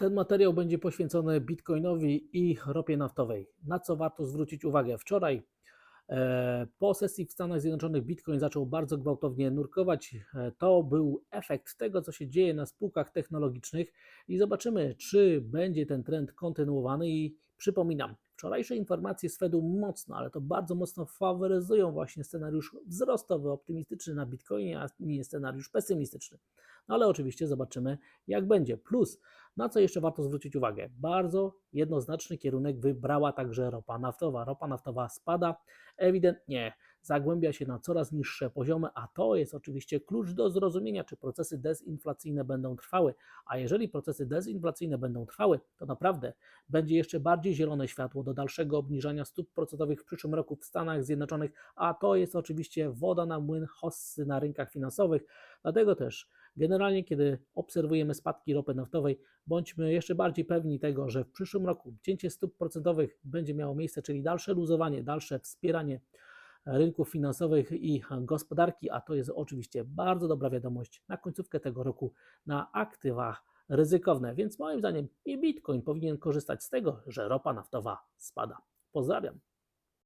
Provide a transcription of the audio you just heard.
Ten materiał będzie poświęcony Bitcoinowi i ropie naftowej. Na co warto zwrócić uwagę? Wczoraj e, po sesji w Stanach Zjednoczonych Bitcoin zaczął bardzo gwałtownie nurkować. E, To był efekt tego, co się dzieje na spółkach technologicznych i zobaczymy, czy będzie ten trend kontynuowany. I przypominam, wczorajsze informacje z Fedu mocno, ale to bardzo mocno faworyzują właśnie scenariusz wzrostowy, optymistyczny na Bitcoinie, a nie scenariusz pesymistyczny. No ale oczywiście zobaczymy, jak będzie. Plus, na co jeszcze warto zwrócić uwagę? Bardzo jednoznaczny kierunek wybrała także ropa naftowa. Ropa naftowa spada, ewidentnie zagłębia się na coraz niższe poziomy, a to jest oczywiście klucz do zrozumienia, czy procesy dezinflacyjne będą trwały. A jeżeli procesy dezinflacyjne będą trwały, to naprawdę będzie jeszcze bardziej zielone światło do dalszego obniżania stóp procentowych w przyszłym roku w Stanach Zjednoczonych, a to jest oczywiście woda na młyn hossy na rynkach finansowych. Dlatego też Generalnie, kiedy obserwujemy spadki ropy naftowej, bądźmy jeszcze bardziej pewni tego, że w przyszłym roku cięcie stóp procentowych będzie miało miejsce, czyli dalsze luzowanie, dalsze wspieranie rynków finansowych i gospodarki, a to jest oczywiście bardzo dobra wiadomość na końcówkę tego roku na aktywa ryzykowne. Więc moim zdaniem i Bitcoin powinien korzystać z tego, że ropa naftowa spada. Pozdrawiam.